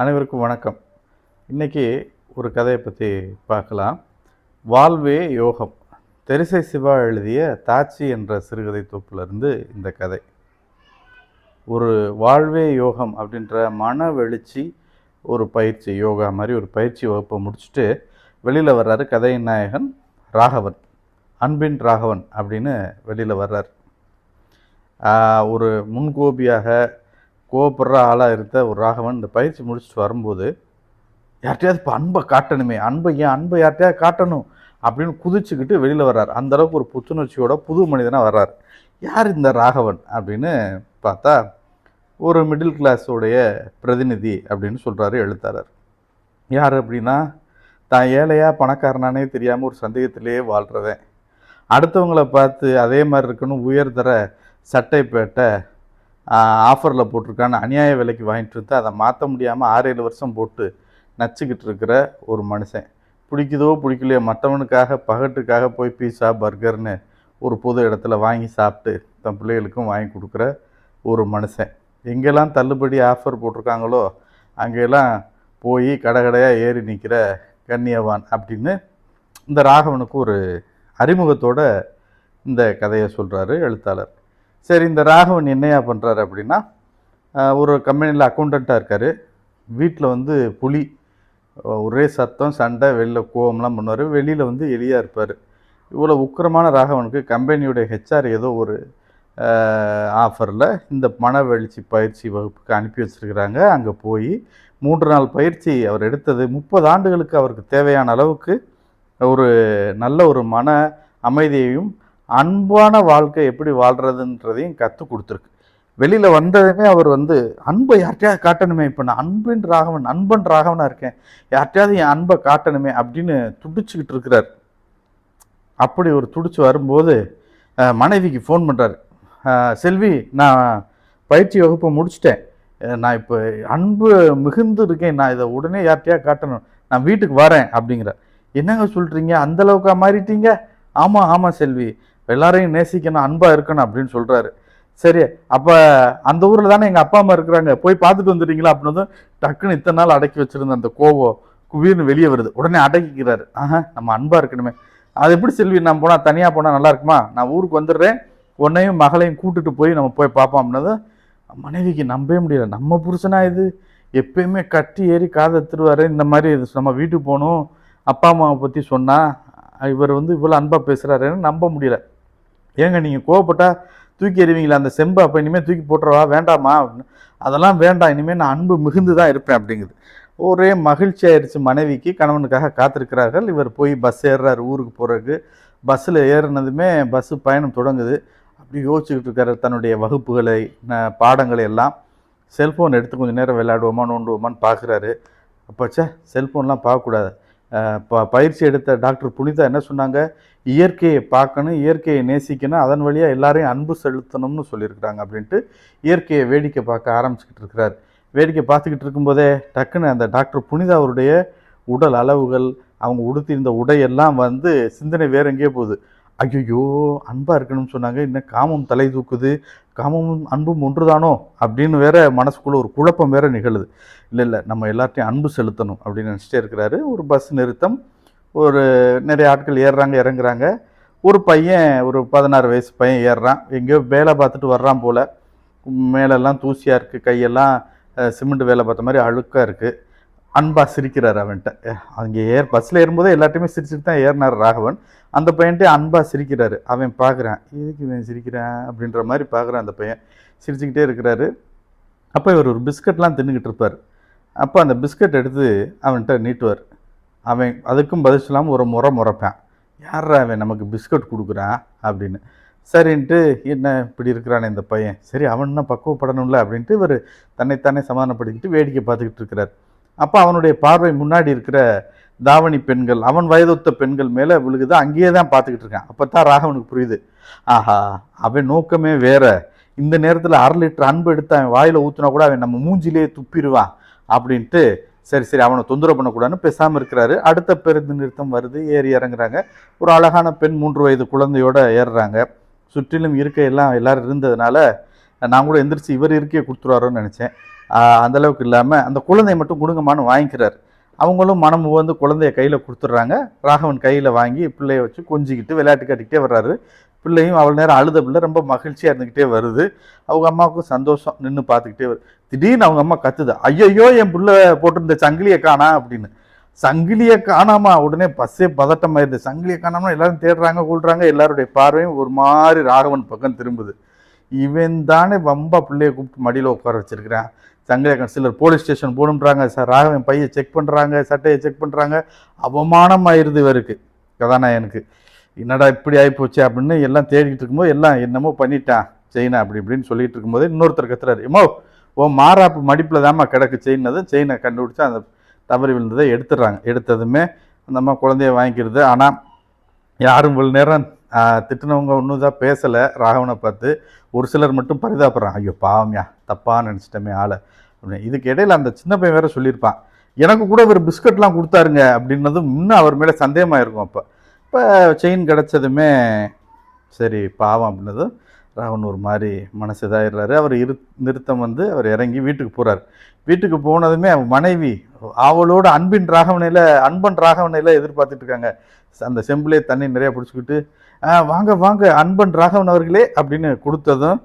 அனைவருக்கும் வணக்கம். இன்றைக்கி ஒரு கதையை பற்றி பார்க்கலாம். வாழ்வே யோகம். தெரிசை சிவா எழுதிய தாச்சி என்ற சிறுகதை தொகுப்பிலிருந்து இந்த கதை. ஒரு வாழ்வே யோகம் அப்படின்ற மன வெளிச்சி ஒரு பயிற்சி யோகா மாதிரி ஒரு பயிற்சி வகுப்பை முடிச்சுட்டு வெளியில் வர்றாரு கதையின் நாயகன் ராகவன். அன்பின் ராகவன் அப்படின்னு வெளியில் வர்றார். ஒரு முன்கோபியாக கோவப்படுற ஆளாக இருந்த ஒரு ராகவன் இந்த பயிற்சி முடிச்சுட்டு வரும்போது யார்கிட்டயாவது இப்போ அன்பை காட்டணுமே? அன்பை ஏன்? அன்பை யார்கிட்டயாவது காட்டணும்? அப்படின்னு குதிச்சுக்கிட்டு வெளியில் வர்றார். அந்தளவுக்கு ஒரு புத்துணர்ச்சியோட புது மனிதனாக வர்றார். யார் இந்த ராகவன்? அப்படின்னு பார்த்தா ஒரு மிடில் கிளாஸோடைய பிரதிநிதி அப்படின்னு சொல்கிறாரு எழுத்தாளர். யார் அப்படின்னா தான் ஏழையாக பணக்காரனானே தெரியாமல் ஒரு சந்தேகத்திலேயே வாழ்கிறவன் அடுத்தவங்களை பார்த்து அதே மாதிரி இருக்கணும் உயர்தர சட்டை பேட்டை ஆஃபரில் போட்டிருக்கான்னு அநியாய விலைக்கு வாங்கிட்டு இருந்து அதை மாற்ற முடியாமல் ஆறு ஏழு வருஷம் போட்டு நச்சுக்கிட்டு இருக்கிற ஒரு மனுஷன். பிடிக்குதோ பிடிக்கலையோ மற்றவனுக்காக பகட்டுக்காக போய் பீஸா பர்கர்னு ஒரு பொது இடத்துல வாங்கி சாப்பிட்டு தன் பிள்ளைகளுக்கும் வாங்கி கொடுக்குற ஒரு மனுஷன். எங்கெல்லாம் தள்ளுபடி ஆஃபர் போட்டிருக்காங்களோ அங்கெல்லாம் போய் கடை கடையாக ஏறி நிற்கிற கன்னியவான் அப்படின்னு இந்த ராகவனுக்கு ஒரு அறிமுகத்தோட இந்த கதையை சொல்கிறாரு எழுத்தாளர். சரி இந்த ராகவன் என்னையா பண்ணுறாரு அப்படின்னா ஒரு கம்பெனியில் அக்கௌண்டண்ட்டாக இருக்கார். வீட்டில் வந்து புலி ஒரே சத்தம் சண்டை வெளில கோவம்லாம் பண்ணுவார். வெளியில் வந்து எளியாக இருப்பார். இவ்வளோ உக்கிரமான ராகவனுக்கு கம்பெனியுடைய ஹெச்ஆர் ஏதோ ஒரு ஆஃபரில் இந்த மனவெளிச்சி பயிற்சி வகுப்புக்கு அனுப்பி வச்சுருக்கிறாங்க. அங்கே போய் மூன்று நாள் பயிற்சி அவர் எடுத்தது. முப்பது ஆண்டுகளுக்கு அவருக்கு தேவையான அளவுக்கு ஒரு நல்ல ஒரு மன அமைதியையும் அன்பான வாழ்க்கை எப்படி வாழ்கிறதுன்றதையும் கற்றுக் கொடுத்துருக்கு. வெளியில் வந்ததுமே அவர் வந்து அன்பை யார்கிட்டயாவது காட்டணுமே இப்போ நான் அன்பின் ராகவன் அன்பன் ராகவனாக இருக்கேன். யார்கிட்டயாவது என் அன்பை காட்டணுமே அப்படின்னு துடிச்சுக்கிட்டு இருக்கிறார். அப்படி ஒரு துடிச்சு வரும்போது மனைவிக்கு ஃபோன் பண்ணுறாரு செல்வி நான் பயிற்சி வகுப்பை முடிச்சிட்டேன். நான் இப்போ அன்பு மிகுந்து இருக்கேன். நான் இதை உடனே யார்கிட்டயா காட்டணும். நான் வீட்டுக்கு வரேன் அப்படிங்கிற என்னங்க சொல்கிறீங்க அந்தளவுக்கா மாறிட்டீங்க? ஆமாம் ஆமாம் செல்வி. எல்லாரையும் நேசிக்கணும் அன்பாக இருக்கணும் அப்படின்னு சொல்கிறாரு சரி அப்போ அந்த ஊரில் தானே எங்கள் அப்பா அம்மா இருக்கிறாங்க. போய் பார்த்துட்டு வந்துட்டீங்களா அப்படின்னு டக்குன்னு இத்தனை நாள் அடக்கி வச்சிருந்த அந்த கோவம் குபீர்னு வெளியே வருது. உடனே அடக்கிக்கிறாரு. ஆஹா நம்ம அன்பாக இருக்கணுமே. அது எப்படி செல்வி நான் போனால் தனியாக போனால் நல்லா இருக்குமா? நான் ஊருக்கு வந்துடுறேன். உன்னையும் மகளையும் கூட்டுட்டு போய் நம்ம போய் பார்ப்போம் அப்படின்னது மனைவிக்கு நம்பவே முடியல. நம்ம புருஷனா இது? எப்பயுமே கட்டி ஏறி காதை திருவாரு இந்த மாதிரி இது நம்ம வீட்டுக்கு போகணும். அப்பா அம்மாவை பற்றி சொன்னால் இவர் வந்து இவ்வளோ அன்பாக பேசுகிறாருன்னு நம்ப முடியல. ஏங்க நீங்கள் கோவப்பட்டால் தூக்கி எறிவீங்களா அந்த செம்பை அப்போ இனிமேல் தூக்கி போட்டுறவா? வேண்டாமா? அப்படின்னு. அதெல்லாம் வேண்டாம் இனிமேல் நான் அன்பு மிகுந்து தான் இருப்பேன் அப்படிங்குது. ஒரே மகிழ்ச்சி ஆயிடுச்சு மனைவிக்கு. கணவனுக்காக காத்திருக்கிறார்கள். இவர் போய் பஸ் ஏறுறாரு ஊருக்கு போகிறதுக்கு பஸ்ஸில் ஏறினதுமே பஸ்ஸு பயணம் தொடங்குது. அப்படி யோசிச்சுக்கிட்டு இருக்காரு தன்னுடைய வகுப்புகளை பாடங்களை எல்லாம். செல்ஃபோன் எடுத்து கொஞ்சம் நேரம் விளையாடுவோமா நோண்டுவோமான்னு பார்க்குறாரு அப்போச்சே செல்ஃபோன்லாம் பார்க்கக்கூடாது. ப பயிற்சி எடுத்த டாக்டர் புனிதா என்ன சொன்னாங்க? இயற்கையை பார்க்கணும் இயற்கையை நேசிக்கணும் அதன் வழியாக எல்லாரையும் அன்பு செலுத்தணும்னு சொல்லியிருக்கிறாங்க அப்படின்ட்டு இயற்கையை வேடிக்கை பார்க்க ஆரம்பிச்சுக்கிட்டு இருக்கிறார். வேடிக்கை பார்த்துக்கிட்டு இருக்கும்போதே டக்குன்னு அந்த டாக்டர் புனிதா அவருடைய உடல் அளவுகள் அவங்க உடுத்தியிருந்த உடையெல்லாம் வந்து சிந்தனை வேற எங்கேயே போகுது. ஐயோ அன்பாக இருக்கணும்னு சொன்னாங்க. இன்னும் காமம் தலை தூக்குது. காமமும் அன்பும் ஒன்றுதானோ? அப்படின்னு வேற மனசுக்குள்ளே ஒரு குழப்பம் வேற நிகழுது. இல்லை இல்லை நம்ம எல்லாத்தையும் அன்பு செலுத்தணும் அப்படின்னு நினச்சிட்டே இருக்கிறாரு. ஒரு பஸ் நிறுத்தம். ஒரு நிறைய ஆட்கள் ஏறுறாங்க இறங்குறாங்க. ஒரு பையன் ஒரு பதினாறு வயசு பையன் ஏறுறான். எங்கேயோ வேலை பார்த்துட்டு வர்றான் போல். மேலெல்லாம் தூசியாக இருக்குது கையெல்லாம் சிமெண்ட் வேலை பார்த்த மாதிரி அழுக்காக இருக்குது அன்பா சிரிக்கிறார் அவன்கிட்ட. அங்கே ஏர் பஸ்ஸில் ஏறும்போதே எல்லாத்தையுமே சிரிச்சுட்டு தான் ஏறினார் ராகவன். அந்த பையன்ட்டே அன்பா சிரிக்கிறாரு. அவன் பார்க்குறான் எதுக்கு இவன் சிரிக்கிறான் அப்படின்ற மாதிரி பார்க்குறான் அந்த பையன். சிரிச்சுக்கிட்டே இருக்கிறாரு. அப்போ இவர் ஒரு பிஸ்கட்லாம் தின்னுக்கிட்டு இருப்பார். அப்போ அந்த பிஸ்கட் எடுத்து அவன்கிட்ட நீட்டுவார். அவன் அதுக்கும் பதில் சொல்லாமல் ஒரு முறை முறைப்பான். யார் அவன் நமக்கு பிஸ்கட் கொடுக்குறான் அப்படின்னு. சரின்ட்டு என்ன இப்படி இருக்கிறானே இந்த பையன்? சரி அவன் என்ன பக்குவப்படணும்ல. அப்படின்ட்டு இவர் தன்னைத்தானே சமாதானப்படுத்திக்கிட்டு வேடிக்கை பார்த்துக்கிட்டு இருக்கிறார். அப்போ அவனுடைய பார்வை முன்னாடி இருக்கிற தாவணி பெண்கள் அவன் வயதொத்த பெண்கள் மேலே விழுகுது. அங்கேயே தான் பார்த்துக்கிட்டு இருக்கான். அப்போ தான் ராகவனுக்கு புரியுது. ஆஹா அவன் நோக்கமே வேற. இந்த நேரத்தில் அரை லிட்டர் அன்பு எடுத்து அவன் வாயில் ஊற்றினா கூட அவன் நம்ம மூஞ்சிலேயே துப்பிடுவான் அப்படின்ட்டு சரி சரி அவனை தொந்தரவு பண்ணக்கூடாதுன்னு பேசாமல் இருக்கிறாரு. அடுத்த பேருந்து நிறுத்தம் வருது. ஏறி இறங்குறாங்க. ஒரு அழகான பெண் மூன்று வயது குழந்தையோட ஏறுறாங்க. சுற்றிலும் இருக்கையெல்லாம் எல்லாரும் இருந்ததுனால நான் கூட எந்திரிச்சு இவர் இருக்கையை கொடுத்துருவாரோன்னு நினச்சேன். அந்தளவுக்கு இல்லாமல் அந்த குழந்தையை மட்டும் கொடுங்கம்மான்னு வாங்கிக்கிறார். அவங்களும் மனம் வந்து குழந்தைய கையில் கொடுத்துட்றாங்க. ராகவன் கையில் வாங்கி பிள்ளைய வச்சு கொஞ்சிக்கிட்டு விளையாட்டு காட்டிக்கிட்டே வர்றாரு. பிள்ளையும் அவ்வளோ நேரம் அழுத பிள்ளை ரொம்ப மகிழ்ச்சியாக இருந்துக்கிட்டே வருது. அவங்க அம்மாவுக்கும் சந்தோஷம் நின்று பார்த்துக்கிட்டே வருது திடீர்னு அவங்க அம்மா கத்துது. ஐயையோ என் பிள்ளை போட்டிருந்த சங்கிலியை காணா அப்படின்னு. சங்கிலியை காணாமா உடனே பஸ்ஸே பதட்டமாயிருது சங்கிலியை காணாமல் எல்லாரும் தேடுறாங்க கொள்றாங்க எல்லாருடைய பார்வையும் ஒரு மாதிரி ராகவன் பக்கம் திரும்புது. இவன் தானே வம்பா பிள்ளைய கூப்பிட்டு மடியில் உட்கார வச்சிருக்கிறான். தங்க சிலர் போலீஸ் ஸ்டேஷன் போகணுன்றாங்க சார். ராகவன் பையை செக் பண்ணுறாங்க சட்டையை செக் பண்ணுறாங்க அவமானம் ஆயிடுது இவருக்கு. கதாநாயகனுக்கு என்னடா இப்படி ஆகிப்போச்சு அப்படின்னு எல்லாம் தேடிக்கிட்டு இருக்கும்போது எல்லாம் என்னமோ பண்ணிட்டான். செயினை அப்படி இப்படின்னு சொல்லிட்டு இருக்கும்போது இன்னொருத்தர் கத்துறாரு. எம்மோ ஓ மாறாப்பு மடிப்பில் தாம்மா கிடக்கு செயின்னது செயினை கண்டுபிடிச்சு அந்த தவறி விழுந்ததை எடுத்துடுறாங்க. எடுத்ததுமே அந்த அம்மா குழந்தைய வாங்கிக்கிறது. ஆனால் யாரும் இவ்வளோ நேரம் திட்டுனவங்க ஒன்றும் தான் பேசலை. ராகவனை பார்த்து ஒரு சிலர் மட்டும் பரிதாபப்படுறாங்க. ஐயோ பாவம்யா தப்பாக நினச்சிட்டமே ஆளை. அப்படின்னு. இதுக்கு இடையில அந்த சின்ன பையன் வேற சொல்லியிருப்பான். எனக்கு கூட இவர் பிஸ்கட்லாம் கொடுத்தாருங்க அப்படின்னதும் இன்னும் அவர் மேலே சந்தேகமாக இருக்கும் அப்போ. இப்போ செயின் கிடச்சதுமே சரி பாவம் அப்படின்னதும் ராவன் ஒரு மாதிரி மனசு இதாகிடுறாரு அவர் இரு நிறுத்தம் வந்து அவர் இறங்கி வீட்டுக்கு போகிறார் வீட்டுக்கு போனதுமே அவன் மனைவி அவளோட அன்பின் ராகவனையில் அன்பன் ராகவனையில் எதிர்பார்த்துட்டு இருக்காங்க. அந்த செம்பிலே தண்ணி நிறையா பிடிச்சிக்கிட்டு வாங்க வாங்க அன்பன் ராகவன் அவர்களே அப்படின்னு கொடுத்ததும்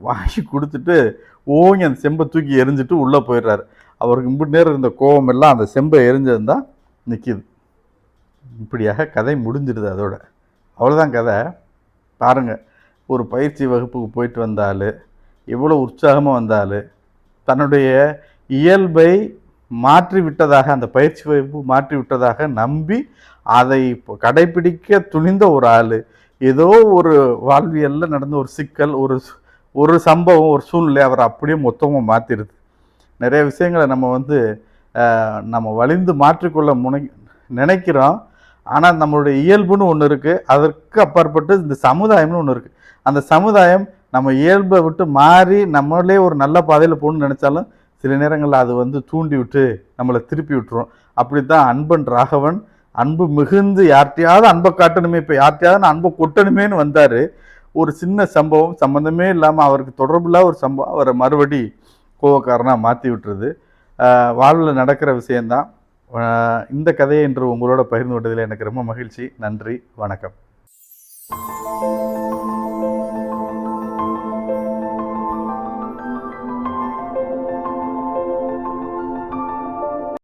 வாங்கி கொடுத்துட்டு ஓங்கி அந்த செம்பை தூக்கி எரிஞ்சிட்டு உள்ளே போயிடுறாரு. அவருக்கு இம்புட்டு நேரம் இருந்த கோபம் எல்லாம் அந்த செம்பை எரிஞ்சது தான் நிற்கிது இப்படியாக கதை முடிஞ்சிடுது அதோட. அவ்வளோதான் கதை. பாருங்கள் ஒரு பயிற்சி வகுப்புக்கு போயிட்டு வந்தால் எவ்வளோ உற்சாகமாக வந்தால் தன்னுடைய இயல்பை மாற்றி விட்டதாக அந்த பயிற்சி வகுப்பு மாற்றி விட்டதாக நம்பி அதை இப்போ கடைபிடிக்க துணிந்த ஒரு ஆள். ஏதோ ஒரு வாழ்வியலில் நடந்த ஒரு சிக்கல் ஒரு ஒரு சம்பவம் ஒரு சூழ்நிலை அவரை அப்படியே மொத்தமாக மாற்றிடுது நிறைய விஷயங்களை நம்ம வந்து நம்ம வலிந்து மாற்றிக்கொள்ள முனை நினைக்கிறோம். ஆனால் நம்மளுடைய இயல்புன்னு ஒன்று இருக்குது அதற்கு அப்பாற்பட்டு இந்த சமுதாயம்னு ஒன்று இருக்குது அந்த சமுதாயம் நம்ம இயல்பை விட்டு மாறி நம்மளே ஒரு நல்ல பாதையில் போகணும்னு நினச்சாலும் சில நேரங்களில் அது வந்து தூண்டி விட்டு நம்மளை திருப்பி விட்டுரும். அப்படி தான் அன்பன் ராகவன் அன்பு மிகுந்து யார்கிட்டயாவது அன்பை காட்டணுமே இப்போ யார்கிட்டையாவது நான் அன்பை கொட்டணுமேன்னு வந்தார். ஒரு சின்ன சம்பவம் சம்மந்தமே இல்லாமல் அவருக்கு தொடர்புள்ள ஒரு சம்பவம் அவரை மறுபடி கோவக்காரனாக மாற்றி விட்டுருது. வாழ்வில் நடக்கிற விஷயந்தான் இந்த கதையை இன்று உங்களோட பகிர்ந்து கொண்டதில் எனக்கு ரொம்ப மகிழ்ச்சி. நன்றி வணக்கம்.